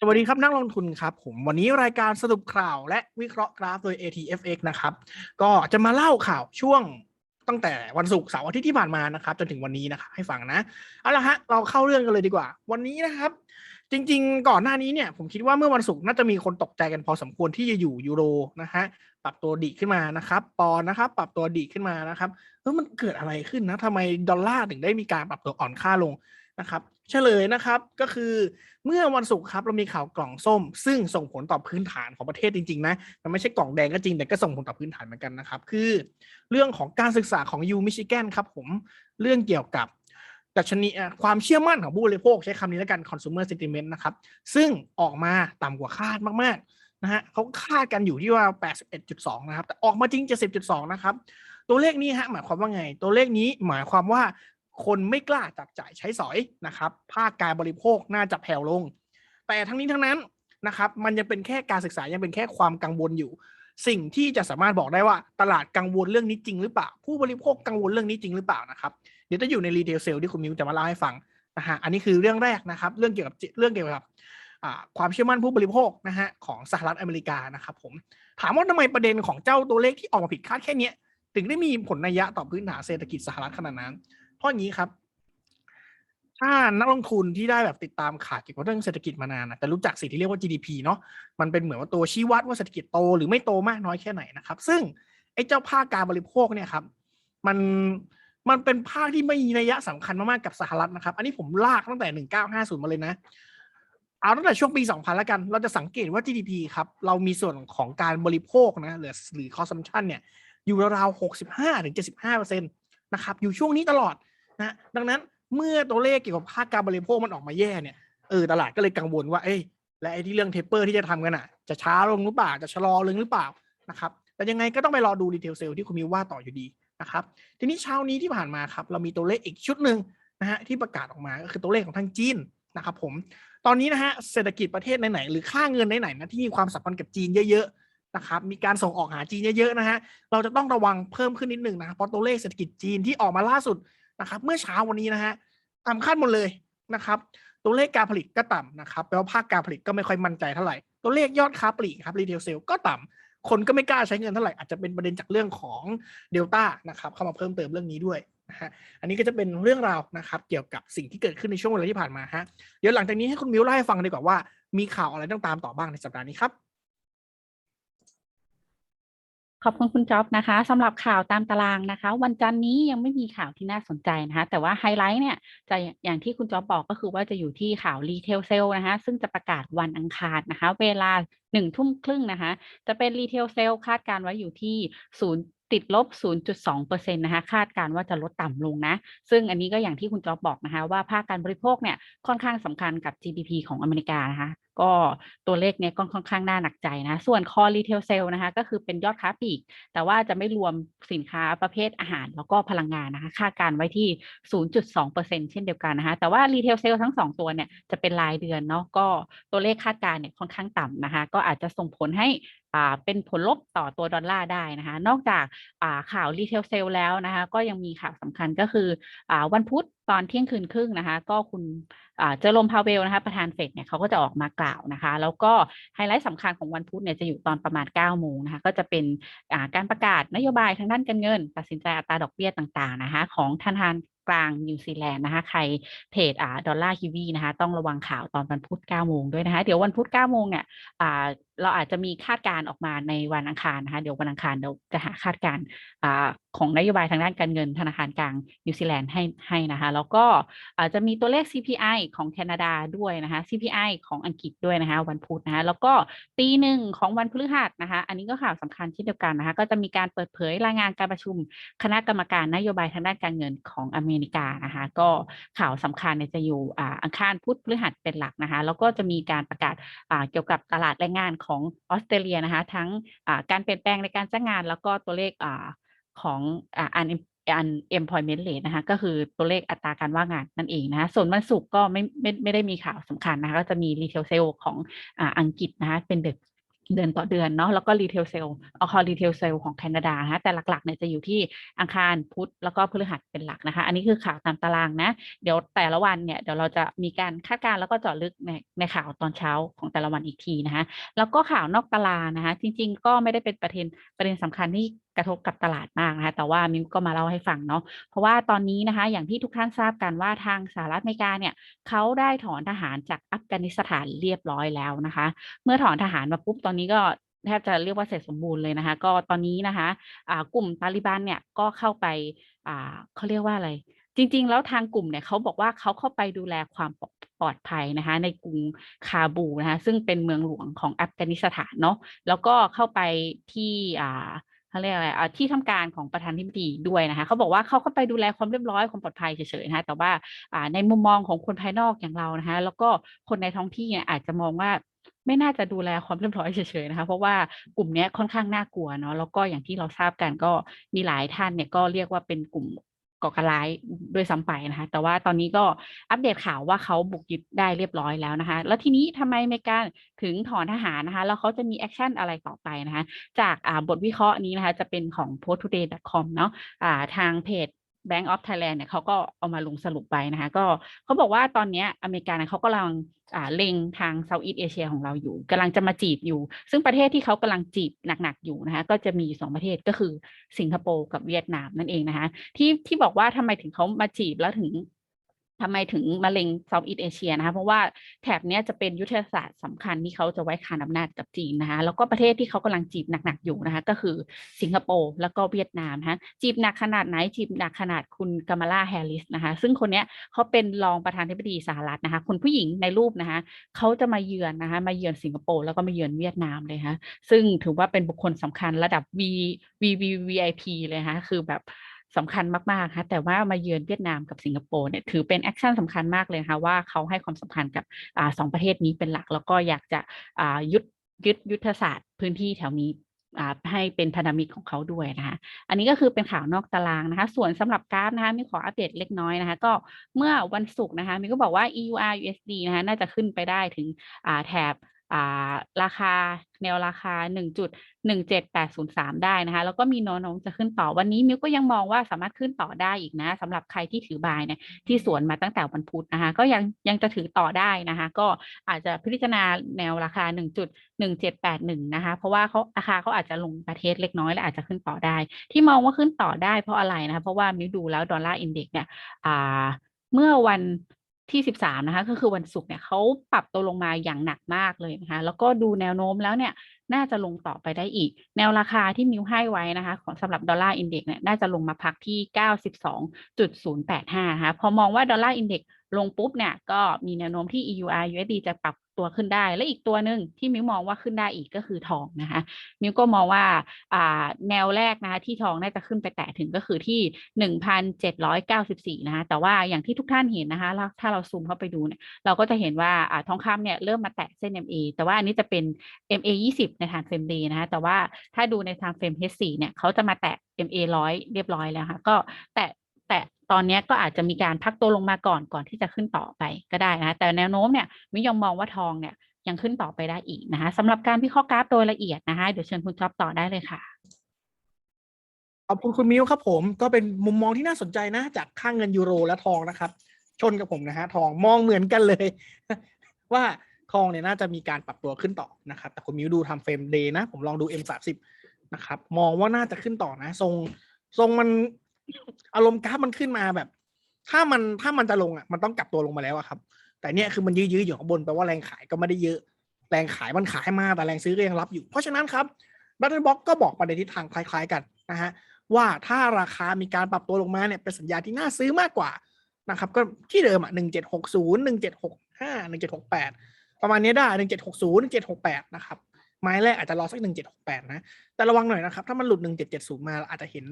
สวัสดีครับนักลงทุนครับผมวันนี้รายการสรุปข่าวและวิเคราะห์กราฟโดย ATFX นะครับ ก็จะมาเล่าข่าวช่วงตั้งแต่วันศุกร์เสาร์อาทิตย์ที่ผ่านมานะครับจนถึงวันนี้นะครับให้ฟังนะเอาละฮะเราเข้าเรื่องกันเลยดีกว่า วันนี้นะครับ จริง ๆ ก่อนหน้านี้เนี่ย ผมคิดว่าเมื่อวันศุกร์น่าจะมีคนตกใจกันพอสมควรที่จะอยู่ยูโรนะฮะปรับตัวดีขึ้นมานะครับ ปอนนะครับ ปรับตัวดีขึ้นมานะครับเออมันเกิดอะไรขึ้นนะทำไมดอลลาร์ถึงได้มีการปรับตัวอ่อนค่าลง นะครับเฉลยนะครับก็คือเมื่อวันศุกร์ครับเรามีข่าวกล่องส้ม ซึ่งส่งผลต่อพื้นฐานของประเทศจริงๆนะมันไม่ใช่กล่องแดงก็จริงแต่ก็ส่งผลต่อพื้นฐานเหมือนกันนะครับ คือเรื่องของการศึกษาของยูมิชิแกนครับผมเรื่องเกี่ยวกับดัชนีความเชื่อมั่นของผู้บริโภคใช้คำนี้แล้วกัน consumer sentiment นะครับ ซึ่งออกมาต่ำกว่าคาดมากๆนะฮะเขาคาดกันอยู่ที่ว่า 81.2 นะครับ แต่ออกมาจริง 70.2 นะครับ ตัวเลขนี้ฮะหมายความว่าไง ตัวเลขนี้หมายความว่า คนไม่กล้าจับจ่ายใช้สอยนะครับ ภาคการบริโภคน่าจะแผ่วลง แต่ทั้งนี้ทั้งนั้นนะครับมันยังเป็นแค่การศึกษายังเป็นแค่ความกังวลอยู่ สิ่งที่จะสามารถบอกได้ว่าตลาดกังวลเรื่องนี้จริงหรือเปล่า ผู้บริโภคกังวลเรื่องนี้จริงหรือเปล่านะครับเดี๋ยวจะอยู่ในรีเทลเซลที่คุณมิวจะมาเล่าให้ฟังนะฮะอันนี้คือเรื่องแรกนะครับ เรื่องเกี่ยวกับเรื่องเกี่ยวกับความเชื่อมั่นผู้บริโภคนะฮะของสหรัฐอเมริกานะครับผมถามว่าทำไมประเด็นของเจ้าตัวเลขที่ออกมาผิดคาดแค่นี้ถึงได้มีผลนัยยะต่อพื้นฐานเศรษฐกิจสหรัฐขนาดนั้น เพราะอย่างนี้ครับ ถ้านักลงทุนที่ได้แบบติดตามข่าวเกี่ยวกับเรื่องเศรษฐกิจมานานนะแต่รู้จักสิ่งที่เรียกว่า GDP เนาะมันเป็นเหมือนว่าตัวชี้วัดว่าเศรษฐกิจโตหรือไม่โตมากน้อยแค่ไหนนะครับ ซึ่งไอ้เจ้าภาคการบริโภคเนี่ยครับ มันมันเป็นภาคที่ไม่มีนัยยะสำคัญมากๆกับสหรัฐนะครับ อันนี้ผมลากตั้งแต่หนึ่งเก้าห้าศูนย์มาเลยนะ เอาตั้งแต่ช่วงปี 2000 แล้วกัน เราจะสังเกตว่า GDP ครับ เรามีส่วนของการบริโภคนะ หรือหรือ consumption เนี่ย อยู่ราวๆ 65-75เปอร์เซ็นต์นะครับ อยู่ช่วงนี้ตลอด นะดังนั้นเมื่อตัวเลขเกี่ยวกับภาคการบริโภคมันออกมาแย่เนี่ยเออตลาดก็เลยกังวลว่าเอ้ยและไอ้ที่เรื่องเทปเปอร์ที่จะทำกันอะ จะช้าลงหรือเปล่าจะชะลอลงหรือเปล่านะครับแต่ยังไงก็ต้องไปรอดูรีเทลเซลที่คุณมิวว่าต่ออยู่ดีนะครับทีนี้เช้านี้ที่ผ่านมาครับเรามีตัวเลขอีกชุดหนึ่งนะฮะที่ประกาศออกมาก็คือตัวเลขของทางจีนนะครับผมตอนนี้นะฮะเศรษฐกิจประเทศไหนๆหรือค่าเงินไหนๆนะที่มีความสัมพันธ์กับจีนเยอะๆนะครับมีการส่งออกหาจีนเยอะๆนะฮะเราจะต้องระวังเพิ่มขึ้นนิดหนึ่งนะเพราะตัวเลขเศรษฐกิจจีนที่ออกมาล่าสุด นะครับ เมื่อเช้าวันนี้นะฮะต่ำคาดหมดเลยนะครับ ตัวเลขการผลิตก็ต่ำนะครับแปลว่าภาคการผลิตก็ไม่ค่อยมั่นใจเท่าไหร่ ตัวเลขยอดค้าปลีกครับรีเทลเซลก็ต่ำคนก็ไม่กล้าใช้เงินเท่าไหร่อาจจะเป็นประเด็นจากเรื่องของเดลต้านะครับเข้ามาเพิ่มเติมเรื่องนี้ด้วยนะฮะอันนี้ก็จะเป็นเรื่องราวนะครับเกี่ยวกับสิ่งที่เกิดขึ้นในช่วงเวลาที่ผ่านมาฮะเดี๋ยวหลังจากนี้ให้คุณมิวเล่าให้ฟังดีกว่าว่ามีข่าวอะไรต้องตามต่อบ้างในสัปดาห์นี้ครับ ขอบคุณคุณจ๊อบนะคะสำหรับข่าวตามตารางนะคะ วันจันทร์นี้ยังไม่มีข่าวที่น่าสนใจนะคะ แต่ว่าไฮไลท์เนี่ยจะอย่างที่คุณจ๊อบบอกก็คือว่าจะอยู่ที่ข่าวรีเทลเซลนะคะ ซึ่งจะประกาศวันอังคารนะคะ เวลาหนึ่งทุ่มครึ่งนะคะ จะเป็นรีเทลเซลคาดการไว้อยู่ที่ศูนย์ติดลบ 0.2%นะคะ คาดการว่าจะลดต่ำลงนะ ซึ่งอันนี้ก็อย่างที่คุณจอบบอกนะคะ ว่าภาคการบริโภคเนี่ยค่อนข้างสำคัญกับ GDP ของอเมริกานะคะ ก็ตัวเลขเนี่ยก็ค่อนข้างน่าหนักใจนะ ส่วน Core Retail Sale นะคะ ก็คือเป็นยอดค้าปลีก แต่ว่าจะไม่รวมสินค้าประเภทอาหารแล้วก็พลังงานนะคะ คาดการไว้ที่ 0.2%เช่นเดียวกันนะคะ แต่ว่า Retail Sale ทั้ง 2 ตัวเนี่ยจะเป็นรายเดือนเนาะ ก็ตัวเลขคาดการเนี่ยค่อนข้างต่ำนะคะ ก็อาจจะส่งผลให้อ่าเป็นผลลบต่อตัวดอลลาร์ได้นะคะ นอกจากอ่าข่าวรีเทลเซลแล้วนะคะ ก็ยังมีข่าวสำคัญก็คืออ่าวันพุธตอนเที่ยงคืนครึ่งนะคะ ก็คุณอ่าเจอร์โรมพาเวลนะคะ ประธานเฟดเนี่ยเขาก็จะออกมากล่าวนะคะ แล้วก็ไฮไลท์สำคัญของวันพุธเนี่ยจะอยู่ตอนประมาณ9โมงนะคะ ก็จะเป็นอ่าการประกาศนโยบายทางด้านการเงิน ตัดสินใจอัตราดอกเบี้ยต่างๆนะคะ ของธนาคาร กลางนิวซีแลนด์นะคะใครเทรดอ่าดอลลาร์ฮิวีนะคะต้องระวังข่าวตอนวันพุธ9โมงด้วยนะคะ เดี๋ยววันพุธ9โมงเนี่ยอ่า เราอาจจะมีคาดการณ์ออกมาในวันอังคารนะคะ เดี๋ยววันอังคารเราจะหาคาดการณ์อ่าของนโยบายทางด้านการเงินธนาคารกลางนิวซีแลนด์ให้ให้นะคะ แล้วก็อาจจะมีตัวเลข CPI ของแคนาดาด้วยนะคะ CPI ของอังกฤษด้วยนะคะ วันพุธนะคะ แล้วก็ตีหนึ่งของวันพฤหัสนะคะ อันนี้ก็ข่าวสำคัญเช่นเดียวกันนะคะ ก็จะมีการเปิดเผยรายงานการประชุมคณะกรรมการนโยบายทางด้านการเงินของอเมริกานะคะ ก็ข่าวสำคัญเนี่ยจะอยู่อังคารพุธพฤหัสเป็นหลักนะคะ แล้วก็จะมีการประกาศเกี่ยวกับตลาดแรงงานของออสเตรเลียนะคะทั้งการเปลี่ยนแปลงในการจ้างงาน แล้วก็ตัวเลขอของอันอัน employment rate นะคะก็คือตัวเลขอัตราการว่างงานนั่นเองนะคะส่วนวันศุกร์ก็ไม่ไม่ไม่ได้มีข่าวสำคัญนะคะก็จะมี retail sale ของอ่าอังกฤษนะคะเป็นเด็ก เดือนต่อเดือนเนาะแล้วก็รีเทลเซลล์เอาคอรีเทลเซลล์ของแคนาดาฮะแต่หลักๆเนี่ยจะอยู่ที่อังคารพุธแล้วก็พฤหัสเป็นหลักนะคะ อันนี้คือข่าวตามตารางนะ เดี๋ยวแต่ละวันเนี่ยเดี๋ยวเราจะมีการคาดการณ์แล้วก็เจาะลึกในในข่าวตอนเช้าของแต่ละวันอีกทีนะคะ แล้วก็ข่าวนอกตารางนะคะ จริง ๆ ก็ไม่ได้เป็นประเด็นประเด็นสำคัญที่ กระทบกับตลาดมากนะคะแต่ว่ามิวก็มาเล่าให้ฟังเนาะเพราะว่าตอนนี้นะคะอย่างที่ทุกท่านทราบกันว่าทางสหรัฐอเมริกาเนี่ยเขาได้ถอนทหารจากอัฟกานิสถานเรียบร้อยแล้วนะคะ เมื่อถอนทหารมาปุ๊บตอนนี้ก็แทบจะเรียกว่าเสร็จสมบูรณ์เลยนะคะ ก็ตอนนี้นะคะอ่ากลุ่มตาลิบันเนี่ยก็เข้าไปเขาเรียกว่าอะไร จริง ๆ แล้วทางกลุ่มเนี่ยเขาบอกว่าเขาเข้าไปดูแลความปลอดภัยนะคะ ในกรุงคาบูนะคะ ซึ่งเป็นเมืองหลวงของอัฟกานิสถานเนาะแล้วก็เข้าไปที่ เขาเรียกอะไรอ่าที่ทำการของประธานาธิบดีด้วยนะคะเขาบอกว่าเขาเข้าไปดูแลความเรียบร้อยความปลอดภัยเฉยๆนะคะแต่ว่าอ่าในมุมมองของคนภายนอกอย่างเรานะคะแล้วก็คนในท้องที่เนี่ยอาจจะมองว่าไม่น่าจะดูแลความเรียบร้อยเฉยๆนะคะ เพราะว่ากลุ่มนี้ค่อนข้างน่ากลัวเนาะแล้วก็อย่างที่เราทราบกันก็มีหลายท่านเนี่ยก็เรียกว่าเป็นกลุ่ม ก่อการร้ายด้วยซ้ำไปนะคะ แต่ว่าตอนนี้ก็อัปเดตข่าวว่าเขาบุกยึดได้เรียบร้อยแล้วนะคะ แล้วทีนี้ทำไมอเมริกาถึงถอนทหารนะคะ แล้วเขาจะมีแอคชั่นอะไรต่อไปนะคะ จากบทวิเคราะห์นี้นะคะ จะเป็นของ posttoday.com เนาะะทางเพจ Bank of Thailand เนี่ยเขาก็เอามาลงสรุปไปนะคะก็เขาบอกว่าตอนนี้อเมริกาเนี่ยเขากำลังเล็งทางเซาท์อีสต์เอเชียของเราอยู่กำลังจะมาจีบอยู่ ซึ่งประเทศที่เขากำลังจีบหนักๆอยู่นะคะก็จะมีอยู่สองประเทศก็คือสิงคโปร์กับเวียดนามนั่นเองนะคะที่ที่บอกว่าทำไมถึงเขามาจีบแล้วถึง ทำไมถึงมาเล็งเซาท์อีสเอเชียนะคะเพราะว่าแถบนี้จะเป็นยุทธศาสตร์สำคัญที่เขาจะไว้คานอำนาจกับจีนนะคะแล้วก็ประเทศที่เขากำลังจีบหนักๆอยู่นะคะก็คือสิงคโปร์แล้วก็เวียดนามนะคะจีบหนักขนาดไหนจีบหนักขนาดคุณกัมาลาแฮร์ริสนะคะซึ่งคนนี้เขาเป็นรองประธานธิบดีสหรัฐนะคะคนผู้หญิงในรูปนะคะเขาจะมาเยือนนะคะมาเยือนสิงคโปร์แล้วก็มาเยือนเวียดนามเลยนะคะซึ่งถือว่าเป็นบุคคลสำคัญระดับ V V V VIP เลยนะคะคือแบบ สำคัญมากๆค่ะแต่ว่ามาเยือนเวียดนามกับสิงคโปร์เนี่ยถือเป็นแอคชั่นสำคัญมากเลยค่ะว่าเขาให้ความสำคัญกับอสองประเทศนี้เป็นหลัก แล้วก็อยากจะยึดยึดยุทธศาสตร์พื้นที่แถวนี้ให้เป็นพันธมิตรของเขาด้วยนะคะ อันนี้ก็คือเป็นข่าวนอกตารางนะคะ ส่วนสำหรับกราฟนะคะมีขออัปเดตเล็กน้อยนะคะ ก็เมื่อวันศุกร์นะคะมีก็บอกว่า EUR USD นะคะน่าจะขึ้นไปได้ถึงแถบ อ่าราคาแนวราคา 1.17803 ได้นะคะ แล้วก็มีนวโน้มจะขึ้นต่อวันนี้มิวก็ยังมองว่าสามารถขึ้นต่อได้อีกนะสำหรับใครที่ถือบายเนี่ยที่สวนมาตั้งแต่วันพุธนะคะ ก็ยังยังจะถือต่อได้นะคะ ก็อาจจะพิจารณาแนวราคา 1.1781 นะคะ เพราะว่าเขาราคาเขาอาจจะลงประเทศเล็กน้อยและอาจจะขึ้นต่อได้ ที่มองว่าขึ้นต่อได้เพราะอะไรนะคะเพราะว่ามิวดูแล้วดอลลาร์อินเด็กซ์เนี่ยอ่าเมื่อวัน ที่ 13 นะคะก็คือวันศุกร์เนี่ยเขาปรับตัวลงมาอย่างหนักมากเลยนะคะแล้วก็ดูแนวโน้มแล้วเนี่ยน่าจะลงต่อไปได้อีก แนวราคาที่มิวให้ไว้นะคะ ของสำหรับดอลลาร์อินเด็กซ์เนี่ยน่าจะลงมาพักที่ 92.085นะคะพอมองว่าดอลลาร์อินเด็กซ์ลงปุ๊บเนี่ยก็มีแนวโน้มที่ EUR USD จะปรับ ตัวขึ้นได้ และอีกตัวหนึ่งที่มิวมองว่าขึ้นได้อีกก็คือทองนะคะมิวก็มองว่าอ่าแนวแรกนะคะที่ทองน่าจะขึ้นไปแตะถึงก็คือที่หนึ่งพันเจ็ดร้อยเก้าสิบสี่นะคะแต่ว่าอย่างที่ทุกท่านเห็นนะคะแล้วถ้าเราซูมเข้าไปดูเนี่ยเราก็จะเห็นว่าอ่าทองคำเนี่ยเริ่มมาแตะเส้น MA แต่ว่าอันนี้จะเป็น MA ยี่สิบในทางเฟรม D นะคะแต่ว่าถ้าดูในทางเฟรม H4 เนี่ยเขาจะมาแตะ MA ร้อยเรียบร้อยแล้วค่ะก็แตะ แตะตอนนี้ก็อาจจะมีการพักตัวลงมาก่อนก่อนที่จะขึ้นต่อไปก็ได้นะแต่แนวโน้มเนี่ยมิยองมองว่าทองเนี่ยยังขึ้นต่อไปได้อีกนะคะสำหรับการวิเคราะห์กราฟโดยละเอียดนะคะเดี๋ยวเชิญคุณจ๊อบต่อได้เลยค่ะขอบคุณคุณมิวครับผมก็เป็นมุมมองที่น่าสนใจนะ จากค่างเงินยูโรและทองนะครับ ชนกับผมนะฮะทองมองเหมือนกันเลย ว่าทองเนี่ยน่าจะมีการปรับตัวขึ้นต่อนะครับ แต่คุณมิวดูทำเฟรมเดย์นะ ผมลองดู M สาสิบนะครับ มองว่าน่าจะขึ้นต่อนะ ทรงทรงมัน อารมณ์กราฟมันขึ้นมาแบบ ถ้ามันถ้ามันจะลงอะ มันต้องกลับตัวลงมาแล้วอะครับ แต่เนี่ยคือมันยื้อๆอยู่ข้างบนแปลว่าแรงขายก็ไม่ได้เยอะ แรงขายมันขายมาแต่แรงซื้อก็ยังรับอยู่ เพราะฉะนั้นครับบัตเทิลบ็อกก็บอกไปในทิศทางคล้าย ๆ กันนะฮะว่าถ้าราคามีการปรับตัวลงมาเนี่ยเป็นสัญญาณที่น่าซื้อมากกว่านะครับก็ที่เดิมอะหนึ่งเจ็ดหกศูนย์หนึ่งเจ็ดหกห้าหนึ่งเจ็ดหกแปดประมาณนี้ได้หนึ่งเจ็ดหกศูนย์หนึ่งเจ็ดหกแปดนะครับไม้แรกอาจจะรอสักหนึ่งเจ็ดหกแปดนะ แต่ระวังหน่อยนะครับ ถ้ามันหลุดหนึ่งเจ็ดเจ็ดศูนย์มาเราอาจจะเห็น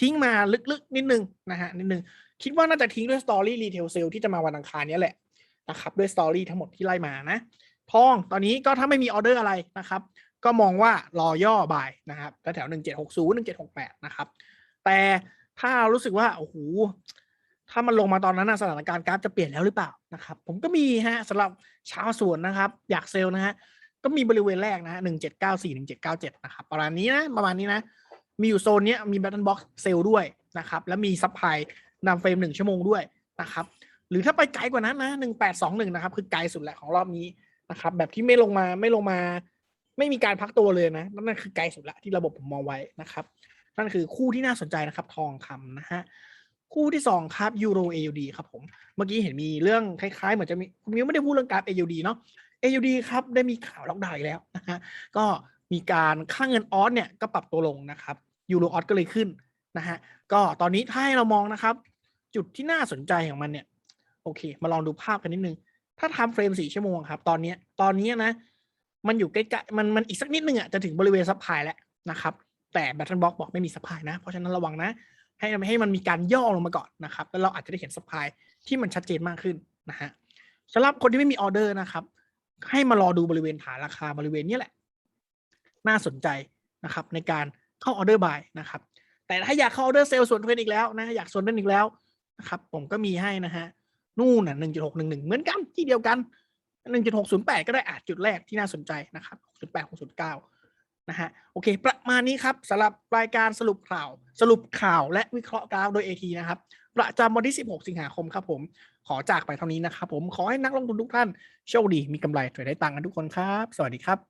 ทิ้งมาลึกๆ นิดนึงนะฮะนิดนึงคิดว่าน่าจะทิ้งด้วยสตอรี่รีเทลเซลที่จะมาวันอังคารนี้แหละนะครับด้วยสตอรี่ทั้งหมดที่ไล่มานะทองตอนนี้ก็ถ้าไม่มีออเดอร์อะไรนะครับ ก็มองว่ารอย่อบายนะครับแถวหนึ่งเจ็ดหกศูนย์หนึ่งเจ็ดหกแปดนะครับ แต่ถ้ารู้สึกว่าโอ้โหถ้ามันลงมาตอนนั้นสถานการณ์กราฟจะเปลี่ยนแล้วหรือเปล่านะครับ ผมก็มีฮะสำหรับชาวสวนนะครับ อยากเซลล์นะฮะก็มีบริเวณแรกนะฮะหนึ่งเจ็ดเก้าสี่หนึ่งเจ็ดเก้าเจ็ดนะครับประมาณนี้นะประมาณนี้นะ มีอยู่โซนนี้มีแบตเทิลบ็อกเซลด้วยนะครับ แล้วมีซัพพลายนำเฟรมหนึ่งชั่วโมงด้วยนะครับ หรือถ้าไปไกลกว่านั้นนะหนึ่งแปดสองหนึ่งนะครับ คือไกลสุดแหละของรอบนี้นะครับ แบบที่ไม่ลงมาไม่ลงมา ไม่มีการพักตัวเลยนะนั่นคือไกลสุดละที่ระบบผมมองไว้นะครับ นั่นคือคู่ที่น่าสนใจนะครับ ทองคำนะฮะคู่ที่สองครับยูโร AUD ครับผม เมื่อกี้เห็นมีเรื่องคล้ายๆ เหมือนจะมีคุณมิวไม่ได้พูดเรื่องการ AUD เนาะ AUD ครับได้มีข่าวล็อกดาวน์อีกแล้วนะฮะก็มีการค่างเงินออสเนี่ยก็ปรับตัวลงนะครับ ยูโรออสก็เลยขึ้นนะฮะก็ตอนนี้ถ้าให้เรามองนะครับ จุดที่น่าสนใจของมันเนี่ย โอเค มาลองดูภาพกันนิดนึง ถ้าทำเฟรมสี่ชั่วโมงครับ ตอนนี้ตอนนี้นะ มันอยู่ใกล้ๆมันมันอีกสักนิดนึงอะจะถึงบริเวณซัพพลายแล้วนะครับ แต่แบตเทิลบ็อกบอกไม่มีซัพพลายนะ เพราะฉะนั้นระวังนะ ให้ให้มันมีการย่อลงมาก่อนนะครับ แล้วเราอาจจะได้เห็นซัพพลายที่มันชัดเจนมากขึ้นนะฮะสำหรับคนที่ไม่มีออเดอร์นะครับ ให้มารอดูบริเวณฐานราคาบริเวณนี้แหละ น่าสนใจนะครับ ในการ เข้าออเดอร์บายนะครับ แต่ถ้าอยากเข้าออเดอร์เซลล์ส่วนเทรนอีกแล้วนะอยากส่วนเทรนอีกแล้วนะครับ ผมก็มีให้นะฮะนู่นน่ะหนึ่งจุดหกหนึ่งหนึ่งเหมือนกันที่เดียวกันหนึ่งจุดหกศูนย์แปดก็ได้อาจจุดแรกที่น่าสนใจนะครับหกจุดแปดหกจุดเก้านะฮะโอเค ประมาณนี้ครับสำหรับรายการสรุปข่าว สรุปข่าวและวิเคราะห์กราฟโดย AT นะครับประจำวันที่ 16 สิงหาคมครับผม ขอจากไปเท่านี้นะครับผมขอให้นักลงทุนทุกท่านโชคดีมีกำไรเทรดได้ตังค์กันทุกคนครับ สวัสดีครับ